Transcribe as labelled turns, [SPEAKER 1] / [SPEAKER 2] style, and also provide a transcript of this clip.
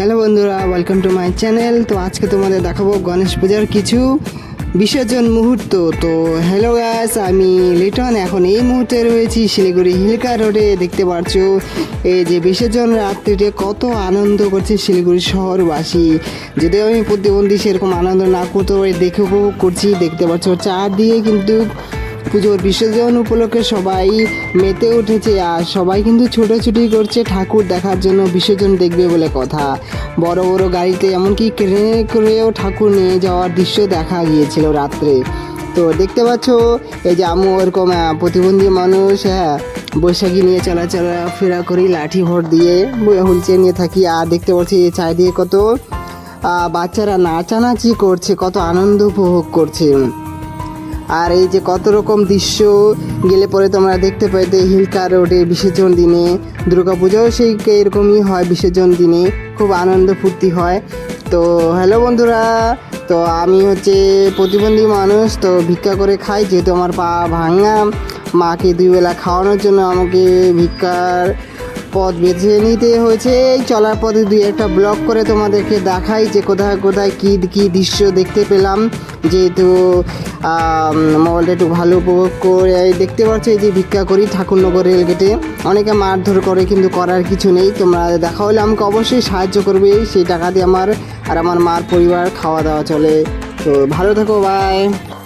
[SPEAKER 1] Hello বন্ধুরা welcome to my channel তো আজকে তোমাদের দেখাবো গণেশ পূজার কিছু বিসর্জন মুহূর্ত। তো হ্যালো গাছ আমি লিটন। এখন এই মুহূর্তে রয়েছি শিলিগুড়ি হিলকা রোডে। দেখতে পাচ্ছ এই যে বিসর্জন রাত্রিতে কত আনন্দ করছে শিলিগুড়ি শহরবাসী। যদিও আমি প্রতিবন্ধী সেরকম আনন্দ না করতে পারি, দেখে উপভোগ করছি। দেখতে পাচ্ছ, চারদিকে কিন্তু পুজোর বিসর্জন উপলক্ষে সবাই মেতে উঠেছে আর সবাই কিন্তু ছোটাছুটি করছে ঠাকুর দেখার জন্য বিসর্জন দেখবে বলে কথা। বড় বড় গাড়িতে এমনকি ট্রেনে করেও ঠাকুর নিয়ে যাওয়ার দৃশ্য দেখা গিয়েছিল রাত্রে। তো দেখতে পাচ্ছ, এই যে আমি ওরকম প্রতিবন্ধী মানুষ হ্যাঁ বৈশাখী নিয়ে চলাচলা, ফেরা করি, লাঠি ভর দিয়ে হুলচে নিয়ে থাকি। আর দেখতে পাচ্ছি চারিদিকে কত বাচ্চারা নাচানাচি করছে, কত আনন্দ উপভোগ করছে। আর এই যে কত রকম দৃশ্য গেলে পরে তোমরা দেখতে পাইতে হিলকা রোডে বিসর্জন দিনে দুর্গাপূজাও সেই এরকমই হয় বিসর্জন দিনে, খুব আনন্দ ফুর্তি হয়। তো হ্যালো বন্ধুরা, তো আমি হচ্ছে প্রতিবন্ধী মানুষ, তো ভিক্ষা করে খাই, যেহেতু আমার পা ভাঙা। মাকে দুই বেলা খাওয়ানোর জন্য আমাকে ভিক্ষার পথ বেছে নিতে হয়েছে। এই চলার পথে দুই একটা ব্লগ করে তোমাদেরকে দেখাই যে কোথায় কোথায় কী কী দৃশ্য দেখতে পেলাম। যেহেতু মোবাইলটা একটু ভালো উপভোগ করে দেখতে পাচ্ছ এই যে ভিক্ষা করি ঠাকুরনগর রেলগেটে। অনেকে মারধর করে, কিন্তু করার কিছু নেই। তোমরা দেখা হলে আমাকে অবশ্যই সাহায্য করবে সেই টাকা দিয়ে আমার আর আমার মার পরিবার খাওয়া দাওয়া চলে। তো ভালো থাকো বাই